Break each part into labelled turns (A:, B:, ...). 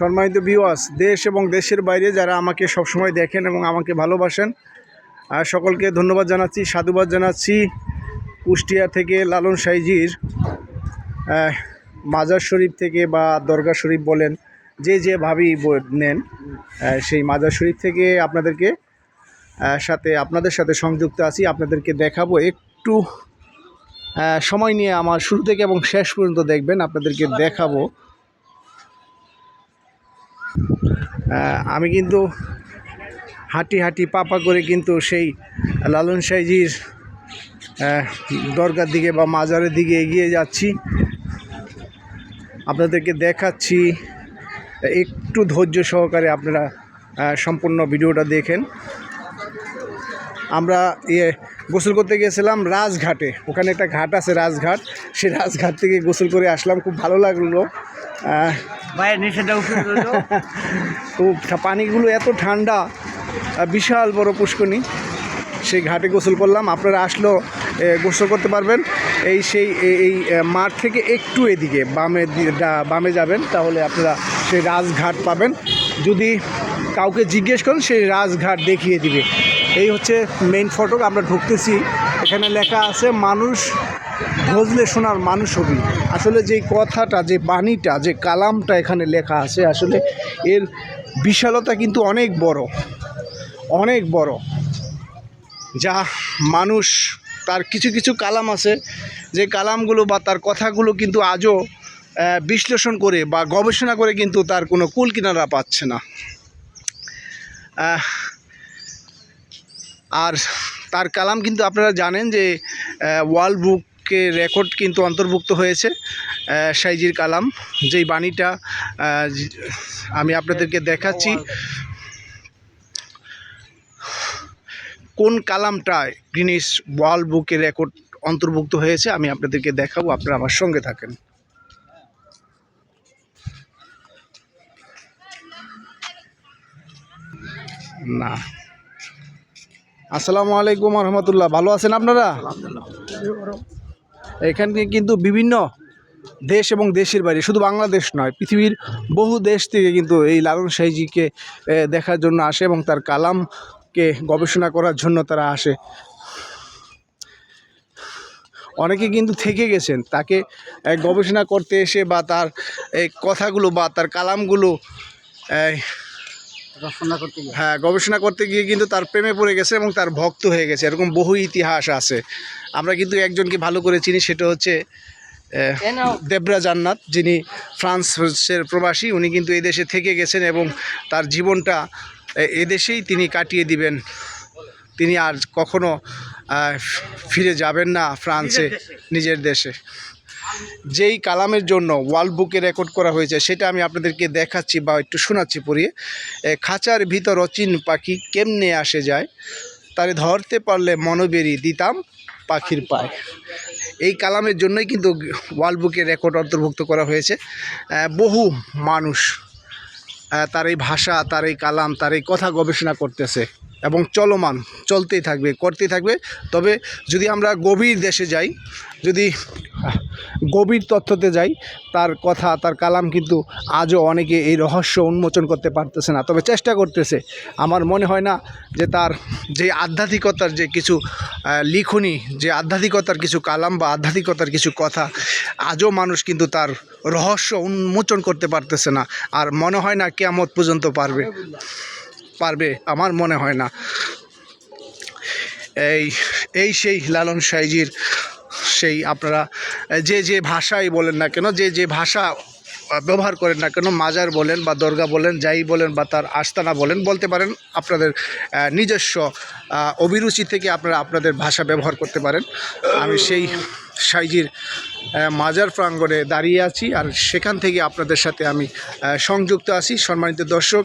A: সম্মানিত বিওয়াস দেশ এবং দেশের বাইরে যারা আমাকে সবসময় দেখেন এবং আমাকে ভালোবাসেন, আর সকলকে ধন্যবাদ জানাচ্ছি, সাধুবাদ জানাচ্ছি কুষ্টিয়া থেকে লালন সাইজির মাজার শরীফ থেকে বা দরগা শরীফ বলেন, যে যে ভাবি নেন সেই মাজার শরীফ থেকে আপনাদেরকে সাথে আপনাদের সাথে সংযুক্ত আছি, আপনাদেরকে দেখাবো একটু সময় নিয়ে আমার শুরু থেকে এবং শেষ পর্যন্ত দেখবেন, আপনাদেরকে দেখাবো। আমি কিন্তু হাঁটি হাঁটি পাপা করে কিন্তু সেই লালন সাইজির দরগার দিকে বা মাজারের দিকে এগিয়ে যাচ্ছি। আপনাদেরকে দেখাচ্ছি, একটু ধৈর্য সহকারে আপনারা সম্পূর্ণ ভিডিওটা দেখেন। আমরা ইয়ে গোসল করতে গিয়েছিলাম রাজঘাটে। ওখানে একটা ঘাট আছে রাজঘাট। সেই রাজঘাট থেকে গোসল করে আসলাম। খুব ভালো লাগল। তো পানিগুলো এত ঠান্ডা বিশাল বড় পুষ্করণী। সেই ঘাটে গোসল করলাম। আপনারা আসলেও গোসল করতে পারবেন। এই সেই এই মাঠ থেকে একটু এদিকে বামে বামে যাবেন তাহলে আপনারা সেই রাজঘাট পাবেন। যদি কাউকে জিজ্ঞেস করেন সেই রাজঘাট দেখিয়ে দিবে। এই হচ্ছে মেইন ফটক আমরা ঢুকতেছি। এখানে লেখা আছে, মানুষ ভজলে শোনার মানুষ হবি। আসলে যে কথাটা, যে বাণীটা, যে কালামটা এখানে লেখা আছে, আসলে এর বিশালতা কিন্তু অনেক বড়। অনেক বড়। যা মানুষ, তার কিছু কিছু কালাম আছে, যে কালামগুলো বা তার কথাগুলো কিন্তু আজও বিশ্লেষণ করে বা গবেষণা করে কিন্তু তার কোনো কুল কিনারা পাচ্ছে না। আর তার কালাম কিন্তু আপনারা জানেন যে ওয়ার্ল্ড বুকে রেকর্ড কিন্তু অন্তর্ভুক্ত হয়েছে সাইজির কালাম। যেই বাণীটা আমি আপনাদেরকে দেখাচ্ছি। কোন কালামটায় গ্রিনিস ওয়ার্ল্ড বুকে রেকর্ড অন্তর্ভুক্ত হয়েছে, আমি আপনাদেরকে দেখাবো, আপনারা আমার সঙ্গে থাকেন। না। আসসালামু আলাইকুম রহমতুল্লাহ ভালো আছেন আপনারা? এখানে কিন্তু বিভিন্ন দেশ এবং দেশের বাইরে শুধু বাংলাদেশ নয় পৃথিবীর বহু দেশ থেকে কিন্তু এই লালন সাইজিকে এ, দেখার জন্য আসে এবং তার কালামকে গবেষণা করার জন্য তারা আসে। অনেকে কিন্তু থেকে গেছেন তাকে গবেষণা করতে এসে বা তার এই কথাগুলো বা তার কালামগুলো এই,
B: রচনা করতে গিয়ে
A: হ্যাঁ গবেষণা করতে গিয়ে কিন্তু তার প্রেমে পড়ে গেছে এবং তার ভক্ত হয়ে গেছে। এরকম বহু ইতিহাস আছে। আমরা কিন্তু একজনকে ভালো করে চিনি সেটা হচ্ছে। দেবরা জান্নাত যিনি ফ্রান্সের প্রবাসী উনি কিন্তু এদেশে দেশে থেকে গেছেন এবং তার জীবনটা এদেশেই তিনি কাটিয়ে দিবেন। তিনি আর কখনো ফিরে যাবেন না ফ্রান্সে
B: নিজের দেশে।
A: যেই কালামের জন্য ওয়ার্ল্ড বুকে রেকর্ড করা হয়েছে সেটা আমি আপনাদেরকে দেখাচ্ছি বা একটু শোনাচ্ছি পড়িয়ে। খাঁচার ভিতর অচিন পাখি কেমনে আসে যায়? তারে ধরতে পারলে মনোবেরি দিতাম পাখির পায়। এই কালামের জন্যই কিন্তু ওয়ার্ল্ড বুকে রেকর্ড অন্তর্ভুক্ত করা হয়েছে। বহু মানুষ তার এই ভাষা তার এই কালাম তার এই কথা গবেষণা করতেছে। এবং চলমান, চলতেই থাকবে, করতেই থাকবে। তবে যদি আমরা গভীর দেশে যাই, যদি গভীর তথ্যতে যাই, তার কথা, তার কালাম কিন্তু আজও অনেকে এই রহস্য উন্মোচন করতে পারতেছে না। তবে চেষ্টা করতেছে। আমার মনে হয় না যে তার যে আধ্যাত্মিকতার যে কিছু লিখনি, যে আধ্যাত্মিকতার কিছু কালাম বা আধ্যাত্মিকতার কিছু কথা, আজও মানুষ কিন্তু তার রহস্য উন্মোচন করতে পারতেছে না। আর মনে হয় না কেমত পর্যন্ত পারবে। পারবে আমার মনে হয় না। এই এই সেই লালন সাইজির সেই আপনারা, যে যে ভাষাই বলেন না কেন, যে যে ভাষা ব্যবহার করেন না কেন, মাজার বলেন বা দরগা বলেন, যাই বলেন বা তার আস্তানা বলেন, বলতে পারেন আপনাদের নিজস্ব অভিরুচি থেকে আপনারা আপনাদের ভাষা ব্যবহার করতে পারেন। আমি সেই সাইজির মাজার প্রাঙ্গণে দাঁড়িয়ে আছি আর সেখান থেকে আপনাদের সাথে আমি সংযুক্ত আছি। সম্মানিত দর্শক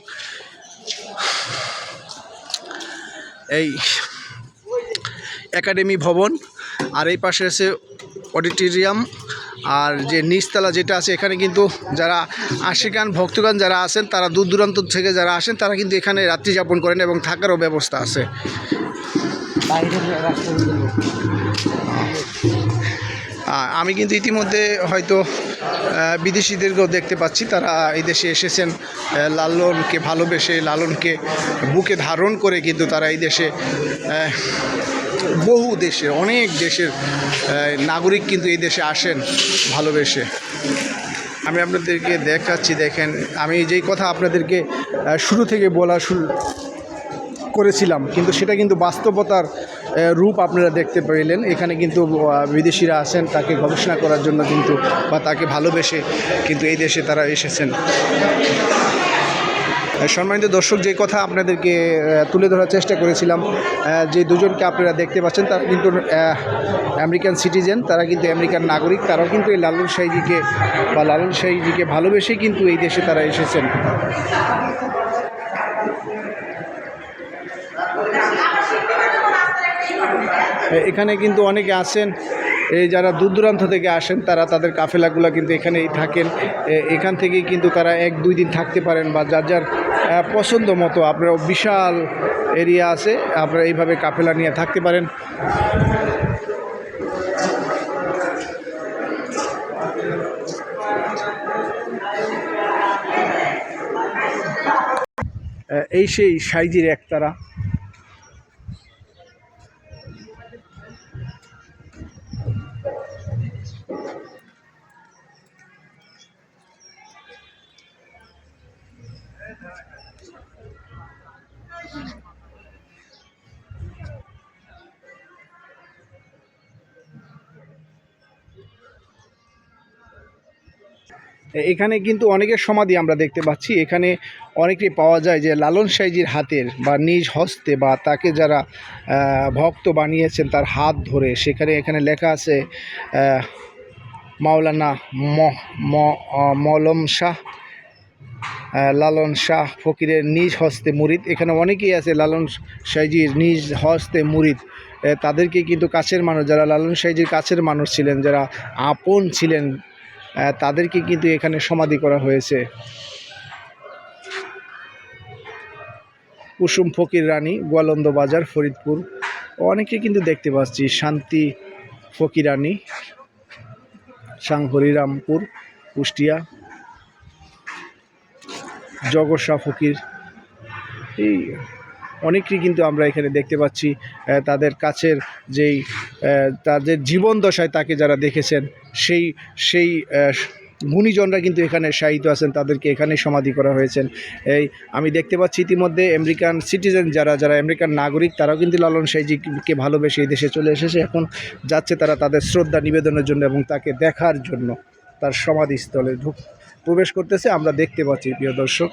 A: এই একাডেমি ভবন, আর এই পাশে আছে অডিটোরিয়াম, আর যে নিচতলা যেটা আছে এখানে কিন্তু যারা আশিকান ভক্তগান যারা আছেন, তারা দূর দূরান্ত থেকে যারা আসেন, তারা কিন্তু এখানে রাত্রি যাপন করেন এবং থাকারও ব্যবস্থা আছে। আমি কিন্তু ইতিমধ্যে হয়তো বিদেশিদেরকেও দেখতে পাচ্ছি। তারা এই দেশে এসেছেন লালনকে ভালোবেসে, লালনকে বুকে ধারণ করে কিন্তু তারা এই দেশে বহু দেশের, অনেক দেশের নাগরিক কিন্তু এই দেশে আসেন ভালোবেসে। আমি আপনাদেরকে দেখাচ্ছি, দেখেন, আমি যেই কথা আপনাদেরকে শুরু থেকে বলা শুরু করেছিলাম, কিন্তু সেটা কিন্তু বাস্তবতার রূপ আপনারা দেখতে পেলেন। এখানে কিন্তু বিদেশিরা আসেন তাকে গবেষণা করার জন্য কিন্তু, বা তাকে ভালোবেসে কিন্তু এই দেশে তারা এসেছেন। সম্মানিত দর্শক, যে কথা আপনাদেরকে তুলে ধরার চেষ্টা করেছিলাম যে দুজনকে আপনারা দেখতে পাচ্ছেন, তারা কিন্তু আমেরিকান সিটিজেন, তারা কিন্তু আমেরিকান নাগরিক। তারাও কিন্তু এই লালন শাহীজিকে, বা লালন শাহীজিকে ভালোবেসেই কিন্তু এই দেশে তারা এসেছেন। এখানে কিন্তু অনেকে আসেন, এই যারা দূর দূরান্ত থেকে আসেন, তারা তাদের কাফেলাগুলো কিন্তু এখানেই থাকেন। এখান থেকেই কিন্তু তারা এক দুই দিন থাকতে পারেন বা যার যার পছন্দ মতো আপনারা বিশাল এরিয়া আছে, আপনারা এইভাবে কাফেলা নিয়ে থাকতে পারেন। এই সেই সাইজির একতারা। এখানে কিন্তু অনেকের সমাধি আমরা দেখতে পাচ্ছি। এখানে অনেকটাই পাওয়া যায় যে লালন সাইজির হাতের বা নিজ হস্তে বা তাকে যারা ভক্ত বানিয়েছেন তার হাত ধরে। সেখানে এখানে লেখা আছে মাওলানা মলম শাহ লালন শাহ ফকিরের নিজ হস্তে মুরিদ। এখানে অনেকেই আছে লালন সাইজির নিজ হস্তে মুরিদ। তাদেরকে কিন্তু কাছের মানুষ, যারা লালন সাইজির কাছের মানুষ ছিলেন, যারা আপন ছিলেন তাদেরকে কিন্তু এখানে সমাধি করা হয়েছে। কুসুম ফকির রানী, গোয়ালন্দ বাজার, ফরিদপুর। অনেকে কিন্তু দেখতে পাচ্ছি, শান্তি ফকিরানী সাংহরিরামপুর কুষ্টিয়া জগৎশাহ ফকির। এই অনেকেই কিন্তু আমরা এখানে দেখতে পাচ্ছি তাদের কাছের যেই তাদের জীবন দশায় তাকে যারা দেখেছেন, সেই সেই গুণীজনরা কিন্তু এখানে শায়িত আছেন, তাদেরকে এখানে সমাধি করা হয়েছেন। এই, আমি দেখতে পাচ্ছি ইতিমধ্যে আমেরিকান সিটিজেন যারা যারা আমেরিকান নাগরিক, তারাও কিন্তু লালন সাইজিকে ভালোবেসে এই দেশে চলে এসেছে। এখন যাচ্ছে তারা তাদের শ্রদ্ধা নিবেদনের জন্য এবং তাকে দেখার জন্য তার সমাধিস্থলে ঢুক, প্রবেশ করতেছে। আমরা দেখতে পাচ্ছি, প্রিয় দর্শক।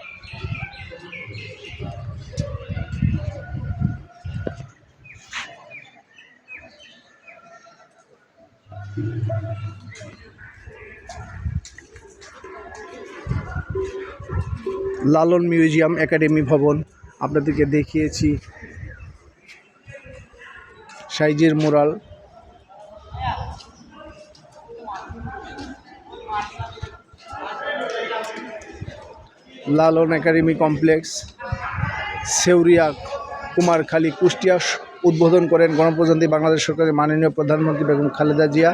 A: লালন মিউজিয়াম একাডেমি ভবন। আপনাদেরকে দেখিয়েছি সাইজের mural Lalon academy complex Seuria Kumarkhali Kushtia উদ্বোধন করেন গণপ্রজাতন্ত্রী বাংলাদেশ সরকারের মাননীয় প্রধানমন্ত্রী বেগম খালেদা জিয়া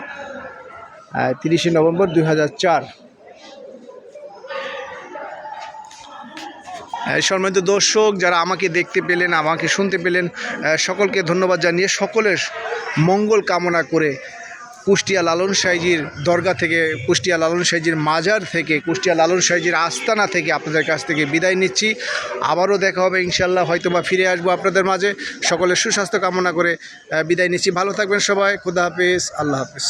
A: তিরিশে নভেম্বর দুই হাজার চার। সম্মানিত দর্শক, যারা আমাকে দেখতে পেলেন, আমাকে শুনতে পেলেন সকলকে ধন্যবাদ জানিয়ে সকলের মঙ্গল কামনা করে কুষ্টিয়া লালন সাইজির দরগা থেকে, কুষ্টিয়া লালন সাইজির মাজার থেকে, কুষ্টিয়া লালন সাইজির আস্তানা থেকে আপনাদের কাছ থেকে বিদায় নিচ্ছি। আবারও দেখা হবে ইনশাল্লাহ হয়তো বা ফিরে আসব আপনাদের মাঝে। সকলের সুস্বাস্থ্য কামনা করে বিদায় নিচ্ছি। ভালো থাকবেন সবাই। খুদা হাফিজ। আল্লাহ হাফিজ।